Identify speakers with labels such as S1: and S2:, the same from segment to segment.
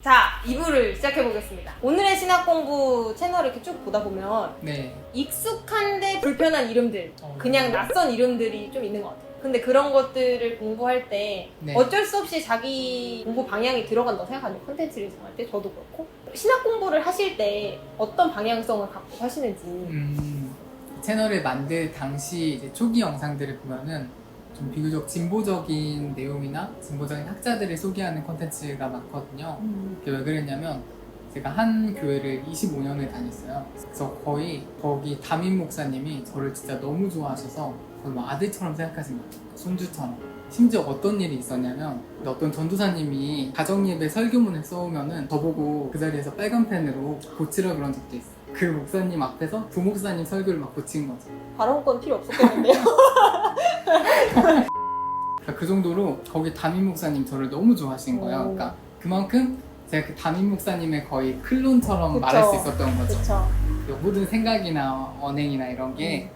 S1: 자, 2부를 시작해 보겠습니다. 오늘의 신학 공부 채널을 이렇게 쭉 보다 보면
S2: 네.
S1: 익숙한데 불편한 이름들,
S2: 어.
S1: 그냥 낯선 이름들이 좀 있는 것 같아요. 근데 그런 것들을 공부할 때
S2: 네.
S1: 어쩔 수 없이 자기 공부 방향이 들어간다고 생각하는 컨텐츠를 정할 때 저도 그렇고 신학 공부를 하실 때 어떤 방향성을 갖고 하시는지
S2: 음, 채널을 만들 당시 이제 초기 영상들을 보면은 좀 비교적 진보적인 내용이나 진보적인 학자들을 소개하는 콘텐츠가 많거든요. 그게 왜 그랬냐면 제가 한 교회를 25년을 다녔어요. 그래서 거의 거기 담임 목사님이 저를 진짜 너무 좋아하셔서 저를 막 아들처럼 생각하신 거예요. 손주처럼. 심지어 어떤 일이 있었냐면 어떤 전도사님이 가정예배 설교문을 써오면은 저보고 그 자리에서 빨간 펜으로 고치라 그런 적도 있어요. 그 목사님 앞에서 부목사님 설교를 막 고친 거죠.
S1: 발언권 필요 없었겠는데요?
S2: 그러니까 그 정도로 거기 담임 목사님 저를 너무 좋아하신 거예요.
S1: 오.
S2: 그러니까 그만큼 제가 그 담임 목사님의 거의 클론처럼
S1: 그쵸.
S2: 말할 수 있었던 거죠.
S1: 그렇죠.
S2: 모든 생각이나 언행이나 이런 게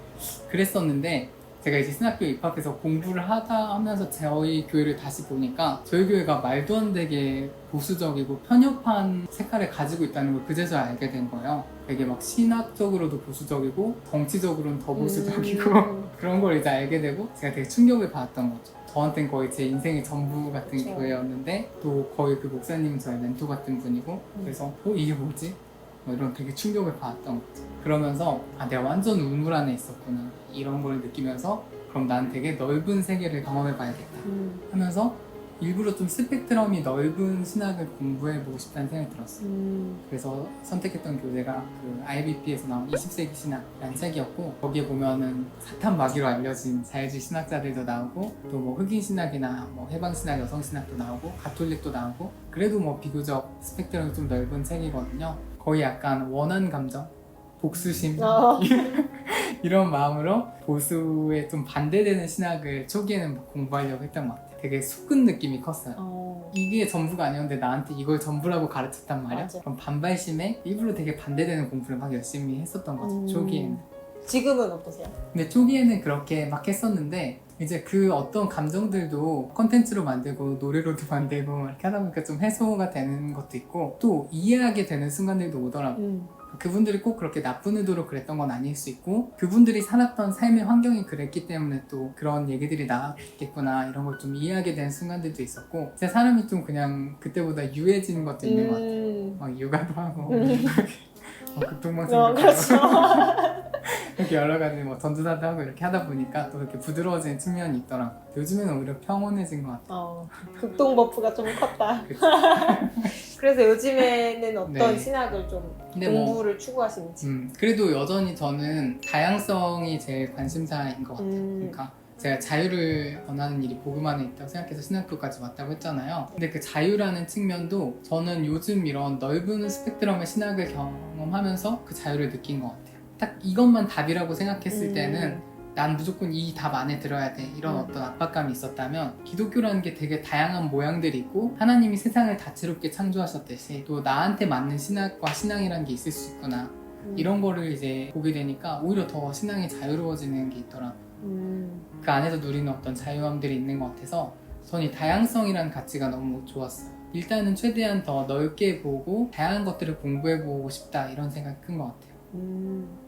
S2: 그랬었는데 제가 이제 신학교 입학해서 공부를 하다 하면서 저희 교회를 다시 보니까 저희 교회가 말도 안 되게 보수적이고 편협한 색깔을 가지고 있다는 걸 그제서야 알게 된 거예요. 되게 막 신학적으로도 보수적이고 정치적으로는 더 보수적이고
S1: 음.
S2: 그런 걸 이제 알게 되고 제가 되게 충격을 받았던 거죠. 저한테는 거의 제 인생의 전부 같은
S1: 그쵸.
S2: 교회였는데 또 거의 그 목사님은 저의 멘토 같은 분이고
S1: 음.
S2: 그래서 어 이게 뭐지? 뭐 이런 되게 충격을 받았던 거죠. 그러면서 아 내가 완전 우물 안에 있었구나 이런 걸 느끼면서 그럼 난 되게 넓은 세계를 경험해 봐야겠다
S1: 음.
S2: 하면서 일부러 좀 스펙트럼이 넓은 신학을 공부해 보고 싶다는 생각이 들었어요.
S1: 음.
S2: 그래서 선택했던 교재가 그 IBP에서 나온 20세기 신학이라는 책이었고 거기에 보면은 사탄 마귀로 알려진 자유주의 신학자들도 나오고 또 뭐 흑인 신학이나 뭐 해방 신학, 여성 신학도 나오고 가톨릭도 나오고 그래도 뭐 비교적 스펙트럼이 좀 넓은 책이거든요. 거의 약간 원한 감정, 복수심
S1: 어.
S2: 이런 마음으로 보수에 좀 반대되는 신학을 초기에는 막 공부하려고 했던 것 같아요. 되게 속은 느낌이 컸어요.
S1: 어.
S2: 이게 전부가 아니었는데 나한테 이걸 전부라고 가르쳤단 말이야.
S1: 맞아.
S2: 그럼 반발심에 일부러 되게 반대되는 공부를 막 열심히 했었던 거죠.
S1: 음.
S2: 초기에는.
S1: 지금은 어떠세요?
S2: 근데 초기에는 그렇게 막 했었는데 이제 그 어떤 감정들도 컨텐츠로 만들고 노래로도 만들고 이렇게 하다 보니까 좀 해소가 되는 것도 있고 또 이해하게 되는 순간들도 오더라고. 요
S1: 음.
S2: 그분들이 꼭 그렇게 나쁜 의도로 그랬던 건 아닐 수 있고 그분들이 살았던 삶의 환경이 그랬기 때문에 또 그런 얘기들이 나왔겠구나 이런 걸 좀 이해하게 되는 순간들도 있었고 제 사람이 좀 그냥 그때보다 유해진 것도 있는 것 같아요
S1: 음.
S2: 막 육아도 하고
S1: 음.
S2: 어, 극동방송도
S1: 어,
S2: 하고
S1: 그렇죠.
S2: 이렇게 여러 가지 뭐 전도사도 하고 이렇게 하다 보니까 또 이렇게 부드러워지는 측면이 있더라고 요즘에는 오히려 평온해진 것 같아요
S1: 어, 극동 버프가 좀 컸다.
S2: 그치?
S1: 그래서 요즘에는 어떤
S2: 네.
S1: 신학을 좀
S2: 근데 뭐
S1: 공부를 추구하시는지.
S2: 음, 그래도 여전히 저는 다양성이 제일 관심사인 것 같아요
S1: 음.
S2: 그러니까 제가 자유를 권하는 일이 복음 안에 있다고 생각해서 신학교까지 왔다고 했잖아요. 근데 그 자유라는 측면도 저는 요즘 이런 넓은 스펙트럼의 신학을 경험하면서 그 자유를 느낀 것 같아요. 딱 이것만 답이라고 생각했을
S1: 음.
S2: 때는 난 무조건 이 답 안에 들어야 돼. 이런
S1: 음.
S2: 어떤 압박감이 있었다면 기독교라는 게 되게 다양한 모양들이 있고 하나님이 세상을 다채롭게 창조하셨듯이 또 나한테 맞는 신학과 신앙이라는 게 있을 수 있구나.
S1: 음.
S2: 이런 거를 이제 보게 되니까 오히려 더 신앙이 자유로워지는 게 있더라고요.
S1: 음.
S2: 그 안에서 누리는 어떤 자유함들이 있는 것 같아서 전이 다양성이라는 가치가 너무 좋았어요. 일단은 최대한 더 넓게 보고 다양한 것들을 공부해보고 싶다 이런 생각이 큰 것 같아요.
S1: 음.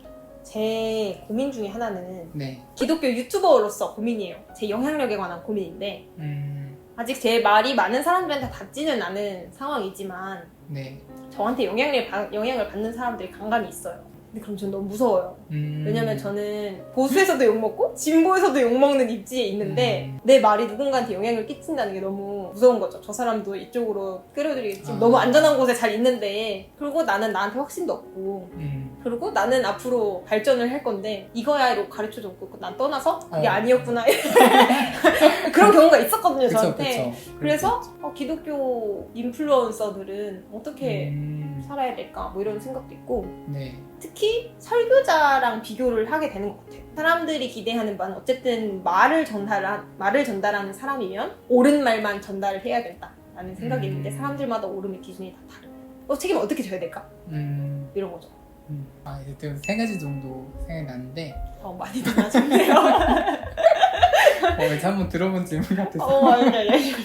S1: 제 고민 중에 하나는
S2: 네.
S1: 기독교 유튜버로서 고민이에요. 제 영향력에 관한 고민인데
S2: 음,
S1: 아직 제 말이 많은 사람들한테 닿지는 않은 상황이지만
S2: 네.
S1: 저한테 영향을, 받- 영향을 받는 사람들이 간간히 있어요. 근데 그럼 전 너무 무서워요.
S2: 음,
S1: 왜냐면 저는 보수에서도 욕먹고 진보에서도 욕먹는 입지에 있는데
S2: 음.
S1: 내 말이 누군가한테 영향을 끼친다는 게 너무 무서운 거죠. 저 사람도 이쪽으로 끌어들이기 지금
S2: 아.
S1: 너무 안전한 곳에 잘 있는데 그리고 나는 나한테 확신도 없고
S2: 음,
S1: 그리고 나는 앞으로 발전을 할 건데 이거야로 가르쳐줬고 난 떠나서 그게
S2: 어.
S1: 아니었구나 그런 경우가 있었거든요
S2: 그쵸,
S1: 저한테
S2: 그쵸.
S1: 그래서 어, 기독교 인플루언서들은 어떻게
S2: 음,
S1: 살아야 될까 뭐 이런 생각도 있고
S2: 네.
S1: 특히 설교자랑 비교를 하게 되는 것 같아요. 사람들이 기대하는 바는 어쨌든 말을 전달한 말을 전달하는 사람이면 옳은 말만 전달을 해야 된다라는 생각이
S2: 음.
S1: 있는데 사람들마다 옳음의 기준이 다 다르고 어, 책임 어떻게 져야 될까
S2: 음,
S1: 이런 거죠.
S2: 음. 아, 이제 세 가지 정도 생각이 나는데
S1: 어, 많이 달라졌네요.
S2: 어, 왠지 한번 들어본 질문 같아서.
S1: 어, 아니, 아니, 아니.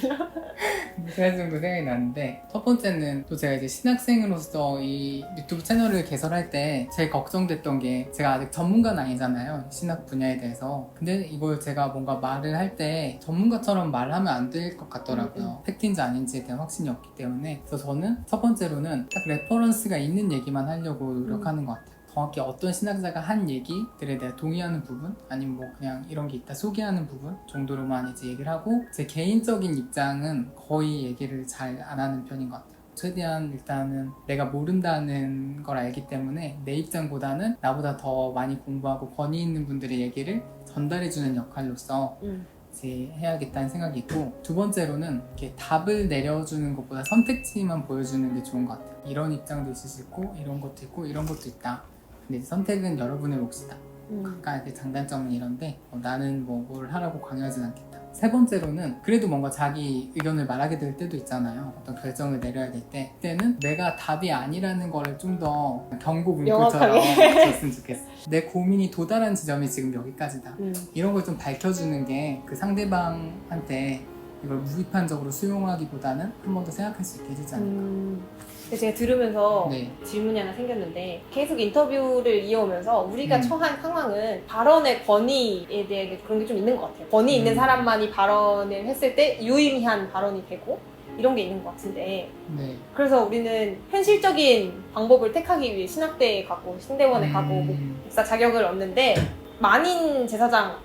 S2: 그 정도 생각이 나는데 첫 번째는 또 제가 이제 신학생으로서 이 유튜브 채널을 개설할 때 제일 걱정됐던 게 제가 아직 전문가는 아니잖아요 신학 분야에 대해서. 근데 이걸 제가 뭔가 말을 할 때 전문가처럼 말하면 안 될 것 같더라고요. 팩트인지 아닌지에 대한 확신이 없기 때문에. 그래서 저는 첫 번째로는 딱 레퍼런스가 있는 얘기만 하려고 노력하는 것 같아요 정확히 어떤 신학자가 한 얘기들에 대해 동의하는 부분 아니면 뭐 그냥 이런 게 있다 소개하는 부분 정도로만 이제 얘기를 하고 제 개인적인 입장은 거의 얘기를 잘 안 하는 편인 것 같아요. 최대한 일단은 내가 모른다는 걸 알기 때문에 내 입장보다는 나보다 더 많이 공부하고 권위 있는 분들의 얘기를 전달해주는 역할로서
S1: 음.
S2: 이제 해야겠다는 생각이 있고 두 번째로는 이렇게 답을 내려주는 것보다 선택지만 보여주는 게 좋은 것 같아요. 이런 입장도 있을 수 있고 이런 것도 있고 이런 것도 있다. 근데 선택은 여러분의 몫이다.
S1: 음.
S2: 각각의 장단점은 이런데 어, 나는 뭐 뭘 하라고 강요하진 않겠다. 세 번째로는 그래도 뭔가 자기 의견을 말하게 될 때도 있잖아요. 어떤 결정을 내려야 될 때. 그때는 내가 답이 아니라는 거를 좀 더 경고 문구처럼
S1: 명확하게.
S2: 줬으면 좋겠어. 내 고민이 도달한 지점이 지금 여기까지다.
S1: 음.
S2: 이런 걸 좀 밝혀주는 게 그 상대방한테 이걸 무비판적으로 수용하기보다는 한 번 더 생각할 수 있게 해주지 않을까.
S1: 음. 근데 제가 들으면서
S2: 네.
S1: 질문이 하나 생겼는데 계속 인터뷰를 이어오면서 우리가
S2: 음.
S1: 처한 상황은 발언의 권위에 대해 그런 게 좀 있는 것 같아요. 권위 있는
S2: 음.
S1: 사람만이 발언을 했을 때 유의미한 발언이 되고 이런 게 있는 것 같은데
S2: 네.
S1: 그래서 우리는 현실적인 방법을 택하기 위해 신학대에 가고 신대원에 가고 뭐
S2: 음,
S1: 목사 자격을 얻는데 만인 제사장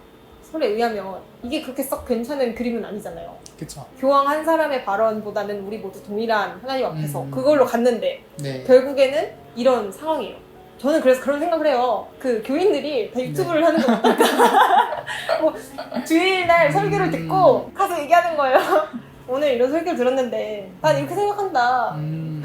S1: 설에 의하면 이게 그렇게 썩 괜찮은 그림은 아니잖아요.
S2: 그쵸.
S1: 교황 한 사람의 발언보다는 우리 모두 동일한 하나님 앞에서
S2: 음.
S1: 그걸로 갔는데
S2: 네.
S1: 결국에는 이런 상황이에요. 저는 그래서 그런 생각을 해요. 그 교인들이 다 유튜브를
S2: 네.
S1: 하는 거 어떨까? 뭐 주일날 설교를
S2: 음.
S1: 듣고 가서 얘기하는 거예요. 오늘 이런 설교를 들었는데 난 이렇게 생각한다.
S2: 음,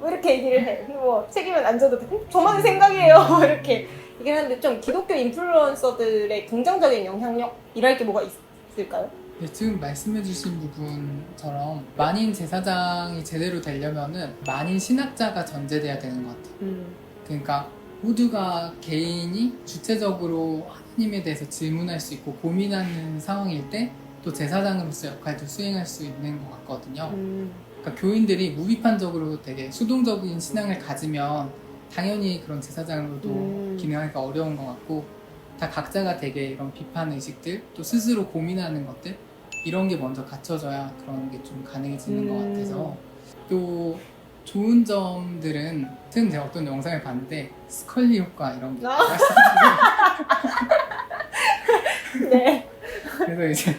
S1: 왜 이렇게 얘기를 해? 뭐 책임은 안 져도 돼? 음, 저만의 생각이에요. 뭐 이렇게 얘기를 하는데 좀 기독교 인플루언서들의 긍정적인 영향력이랄 게 뭐가 있을까요?
S2: 네, 지금 말씀해주신 부분처럼 만인 제사장이 제대로 되려면은 만인 신학자가 전제돼야 되는 것 같아요.
S1: 음.
S2: 그러니까 모두가 개인이 주체적으로 하나님에 대해서 질문할 수 있고 고민하는 상황일 때 또 제사장으로서 역할도 수행할 수 있는 것 같거든요.
S1: 음.
S2: 그러니까 교인들이 무비판적으로 되게 수동적인 신앙을 가지면 당연히 그런 제사장으로도
S1: 음.
S2: 기능하기가 어려운 것 같고 다 각자가 되게 이런 비판 의식들 또 스스로 고민하는 것들 이런 게 먼저 갖춰져야 그런 게 좀 가능해지는
S1: 음.
S2: 것 같아서 또 좋은 점들은 최근 제가 어떤 영상을 봤는데 스컬리 효과 이런 게
S1: 아. 네.
S2: 그래서 이제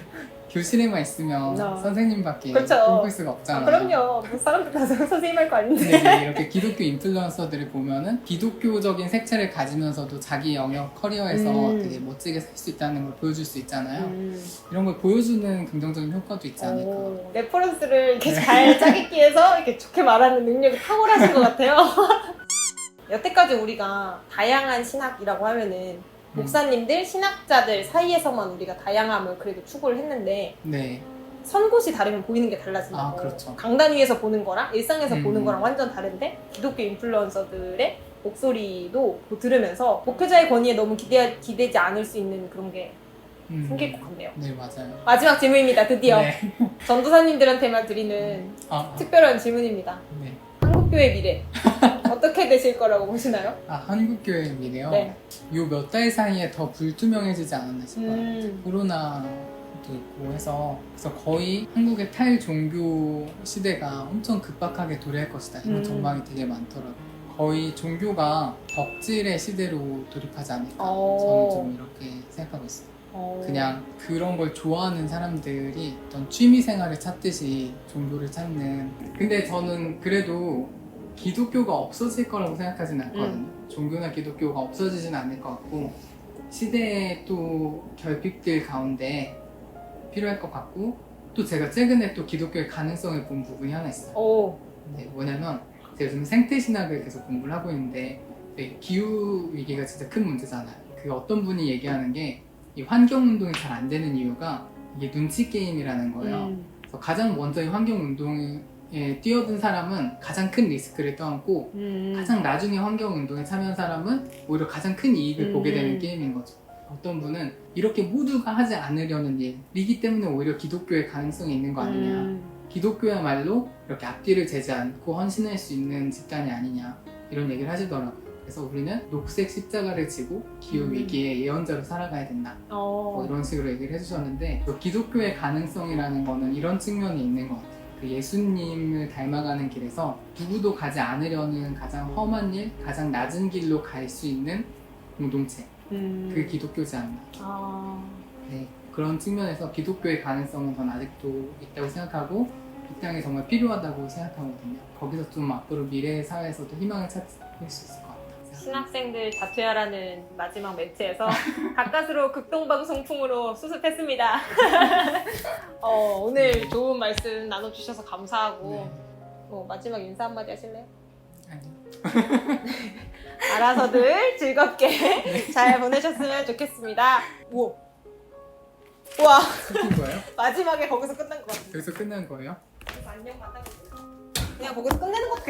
S2: 교실에만 있으면
S1: 아.
S2: 선생님밖에
S1: 그쵸.
S2: 꿈꿀 수가
S1: 아,
S2: 없잖아요.
S1: 그럼요. 뭐 사람들 다 선생님 할 거 아닌데.
S2: 근데 이제 이렇게 기독교 인플루언서들을 보면은 기독교적인 색채를 가지면서도 자기 영역 커리어에서
S1: 음.
S2: 되게 멋지게 살 수 있다는 걸 보여줄 수 있잖아요.
S1: 음.
S2: 이런 걸 보여주는 긍정적인 효과도 있지 않을까.
S1: 오, 레퍼런스를 이렇게 잘 짜깁기 해서 이렇게 좋게 말하는 능력이 탁월하신 것 같아요. 여태까지 우리가 다양한 신학이라고 하면은 목사님들, 신학자들 사이에서만 우리가 다양함을 그래도 추구를 했는데
S2: 네,
S1: 선곳이 다르면 보이는 게 달라진다고.
S2: 아, 그렇죠.
S1: 강단 위에서 보는 거랑 일상에서
S2: 음.
S1: 보는 거랑 완전 다른데 기독교 인플루언서들의 목소리도 들으면서 목회자의 권위에 너무 기대, 기대지 않을 수 있는 그런 게
S2: 음.
S1: 생길 것 같네요.
S2: 네, 맞아요.
S1: 마지막 질문입니다. 드디어
S2: 네.
S1: 전도사님들한테만 드리는
S2: 아,
S1: 특별한 질문입니다.
S2: 네.
S1: 한국교회 미래 어떻게 되실 거라고 보시나요?
S2: 아, 한국교회 미래요.
S1: 네.
S2: 요 몇 달 사이에 더 불투명해지지 않았나 싶어요.
S1: 음.
S2: 코로나도 있고 해서 그래서 거의 한국의 탈종교 시대가 엄청 급박하게 도래할 것이다 이런
S1: 음.
S2: 전망이 되게 많더라고요. 거의 종교가 덕질의 시대로 돌입하지 않을까
S1: 어.
S2: 저는 좀 이렇게 생각하고 있어요.
S1: 어.
S2: 그냥 그런 걸 좋아하는 사람들이 어떤 취미 생활을 찾듯이 종교를 찾는 근데 저는 그래도 기독교가 없어질 거라고 생각하지는 않거든요 종교나 기독교가 없어지진 않을 것 같고 시대의 또 결핍들 가운데 필요할 것 같고 또 제가 최근에 또 기독교의 가능성을 본 부분이 하나 있어요
S1: 오.
S2: 네, 뭐냐면 제가 요즘 생태 신학을 계속 공부를 하고 있는데 이 기후 위기가 진짜 큰 문제잖아요. 그 어떤 분이 얘기하는 게 이 환경 운동이 잘 안 되는 이유가 이게 눈치 게임이라는 거예요.
S1: 음.
S2: 그래서 가장 먼저 이 환경 운동 에 뛰어든 사람은 가장 큰 리스크를 떠안고
S1: 음.
S2: 가장 나중에 환경 운동에 참여한 사람은 오히려 가장 큰 이익을
S1: 음.
S2: 보게 되는 게임인 거죠. 어떤 분은 이렇게 모두가 하지 않으려는 일이기 때문에 오히려 기독교의 가능성이 있는 거 아니냐.
S1: 음.
S2: 기독교야말로 이렇게 앞뒤를 재지 않고 헌신할 수 있는 집단이 아니냐 이런 얘기를 하시더라고요. 그래서 우리는 녹색 십자가를 지고 기후
S1: 음.
S2: 위기의 예언자로 살아가야 된다. 뭐
S1: 어.
S2: 이런 식으로 얘기를 해주셨는데 또 기독교의 가능성이라는 거는 이런 측면이 있는 것 같아요. 그 예수님을 닮아가는 길에서 누구도 가지 않으려는 가장 험한 일, 가장 낮은 길로 갈 수 있는 공동체.
S1: 음.
S2: 그게 기독교지 않나.
S1: 아.
S2: 네, 그런 측면에서 기독교의 가능성은 전 아직도 있다고 생각하고 이 땅에 정말 필요하다고 생각하거든요. 거기서 좀 앞으로 미래의 사회에서도 희망을 찾을 수 있을 것 같아요.
S1: 신학생들 자퇴하라는 마지막 멘트에서 가까스로 극동방송풍으로 수습했습니다. 어, 오늘 좋은 말씀 나눠주셔서 감사하고
S2: 네.
S1: 뭐 마지막 인사 한마디 하실래요?
S2: 아니,
S1: 알아서들 즐겁게 잘 보내셨으면 좋겠습니다. 우와. 우와
S2: 끊긴 거예요?
S1: 마지막에 거기서 끝난 것 같아요.
S2: 여기서 끝난 거예요?
S1: 그래서 안녕 만나고 그냥 거기서 끝내는 것 같아요.